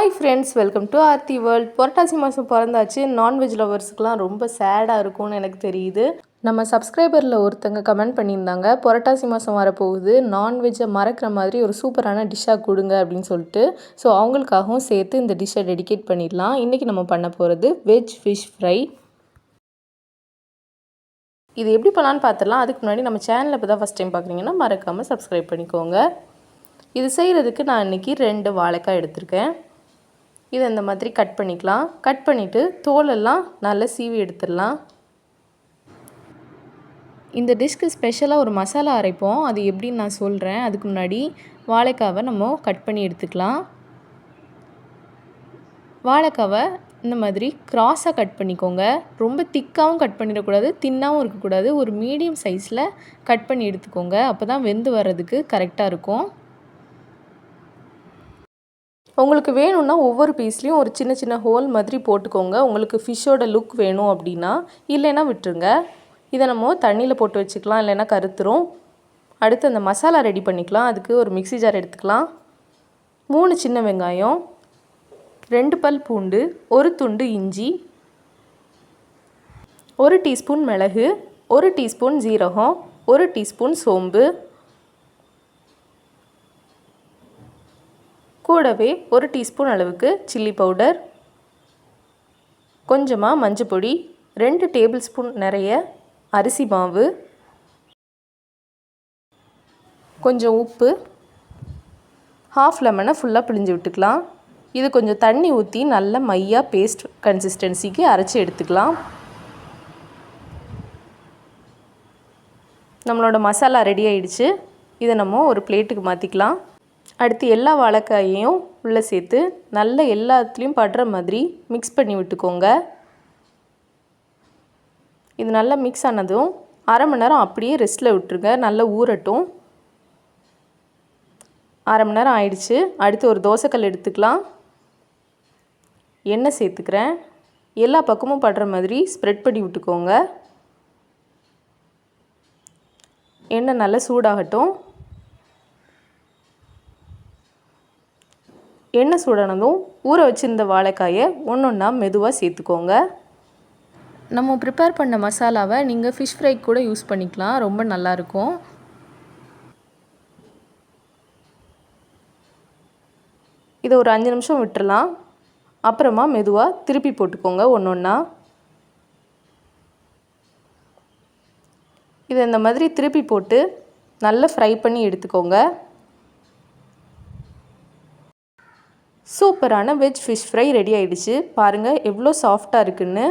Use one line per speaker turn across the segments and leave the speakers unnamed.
Hi friends welcome to Aarthi world Purattasi மாதம் பிறந்தாச்சு. Non veg லவர்ஸுக்கெலாம் ரொம்ப சேடாக இருக்கும்னு எனக்கு தெரியுது. நம்ம சப்ஸ்கிரைபரில் ஒருத்தங்க கமெண்ட் பண்ணியிருந்தாங்க. புரட்டாசி மாதம் வரப்போகுது. நான்வெஜ்ஜை மறக்கிற மாதிரி ஒரு சூப்பரான டிஷ்ஷாக கொடுங்க அப்படின்னு சொல்லிட்டு. ஸோ அவங்களுக்காகவும் சேர்த்து இந்த டிஷ்ஷை டெடிகேட் பண்ணிடலாம். இன்றைக்கி நம்ம பண்ண போகிறது வெஜ் ஃபிஷ் ஃப்ரை இது எப்படி பண்ணலான்னு பார்த்துடலாம் அதுக்கு முன்னாடி நம்ம சேனலில் இப்போ தான் ஃபஸ்ட் டைம் பார்க்குறீங்கன்னா மறக்காமல் சப்ஸ்கிரைப் பண்ணிக்கோங்க. இது செய்கிறதுக்கு நான் இன்றைக்கி ரெண்டு வாழைக்காய் எடுத்திருக்கேன். இதை இந்த மாதிரி கட் பண்ணிக்கலாம். கட் பண்ணிவிட்டு தோலெல்லாம் நல்லா சீவி எடுத்துடலாம். இந்த டிஷ்க்கு ஸ்பெஷலாக ஒரு மசாலா அரைப்போம். அது எப்படின்னு நான் சொல்கிறேன் அதுக்கு முன்னாடி வாழைக்காவை நம்ம கட் பண்ணி எடுத்துக்கலாம். வாழைக்காவை இந்த மாதிரி க்ராஸாக கட் பண்ணிக்கோங்க. ரொம்ப திக்காகவும் கட் பண்ணிடக்கூடாது தின்னாகவும் இருக்கக்கூடாது. ஒரு மீடியம் சைஸில் கட் பண்ணி எடுத்துக்கோங்க. அப்போ தான் வெந்து வர்றதுக்கு கரெக்டாக இருக்கும். உங்களுக்கு வேணும்னா ஒவ்வொரு பீஸ்லேயும் ஒரு சின்ன சின்ன ஹோல் மாதிரி போட்டுக்கோங்க. உங்களுக்கு ஃபிஷ்ஷோட லுக் வேணும் அப்படின்னா இல்லைன்னா விட்டுருங்க. இதை நம்ம தண்ணியில் போட்டு வச்சுக்கலாம் இல்லைன்னா கருத்துரும். அடுத்து அந்த மசாலா ரெடி பண்ணிக்கலாம். அதுக்கு ஒரு மிக்சி ஜார் எடுத்துக்கலாம். மூணு சின்ன வெங்காயம் ரெண்டு பல் பூண்டு ஒரு துண்டு இஞ்சி ஒரு டீஸ்பூன் மிளகு ஒரு டீஸ்பூன் ஜீரகம் ஒரு டீஸ்பூன் சோம்பு கூடவே ஒரு டீஸ்பூன் அளவுக்கு சில்லி பவுடர் கொஞ்சமாக மஞ்சள் பொடி ரெண்டு டேபிள் ஸ்பூன் நிறைய அரிசி மாவு கொஞ்சம் உப்பு ஹாஃப் லெமனை ஃபுல்லாக பிழிஞ்சு விட்டுக்கலாம். இது கொஞ்சம் தண்ணி ஊற்றி நல்ல மையாக பேஸ்ட் கன்சிஸ்டன்சிக்கு அரைச்சி எடுத்துக்கலாம். நம்மளோட மசாலா ரெடி ஆயிடுச்சு. இதை நம்ம ஒரு பிளேட்டுக்கு மாற்றிக்கலாம் அடுத்து எல்லா வாழைக்காயையும் உள்ளே சேர்த்து நல்ல எல்லாத்துலேயும் படுற மாதிரி மிக்ஸ் பண்ணி விட்டுக்கோங்க. இது நல்லா மிக்ஸ் ஆனதும் அரை மணி நேரம் அப்படியே ரெஸ்ட்டில் விட்டுருங்க. நல்லா ஊறட்டும். அரை மணி நேரம் ஆயிடுச்சு. அடுத்து ஒரு தோசைக்கல் எடுத்துக்கலாம். எண்ணெய் சேர்த்துக்கிறேன். எல்லா பக்கமும் படுற மாதிரி ஸ்ப்ரெட் பண்ணி விட்டுக்கோங்க. எண்ணெய் நல்லா சூடாகட்டும். எண்ணெய் சூடானதும் ஊற வச்சுருந்த வாழைக்காயை ஒன்று ஒன்றா மெதுவாக சேர்த்துக்கோங்க. நம்ம ப்ரிப்பேர் பண்ண மசாலாவை நீங்கள் ஃபிஷ் ஃப்ரை கூட யூஸ் பண்ணிக்கலாம். ரொம்ப நல்லாயிருக்கும் இதை ஒரு அஞ்சு நிமிஷம் விட்டுறலாம். அப்புறமா மெதுவாக திருப்பி போட்டுக்கோங்க ஒன்று ஒன்றா இதை இந்த மாதிரி திருப்பி போட்டு நல்லா ஃப்ரை பண்ணி எடுத்துக்கோங்க. சூப்பரான வெஜ் ஃபிஷ் ஃப்ரை ரெடி ஆகிடுச்சு பாருங்கள் எவ்வளோ சாஃப்டாக இருக்குன்னு.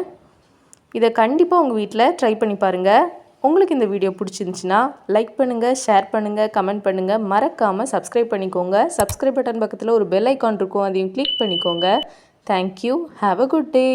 இதை கண்டிப்பாக உங்கள் வீட்டில் ட்ரை பண்ணி பாருங்கள் உங்களுக்கு இந்த வீடியோ பிடிச்சிருந்துச்சின்னா லைக் பண்ணுங்கள் ஷேர் பண்ணுங்கள் கமெண்ட் பண்ணுங்கள் மறக்காமல் சப்ஸ்கிரைப் பண்ணிக்கோங்க. சப்ஸ்கிரைப் பட்டன் பக்கத்தில் ஒரு பெல் ஐக்கான் இருக்கும் அதையும் கிளிக் பண்ணிக்கோங்க. Thank you have a good day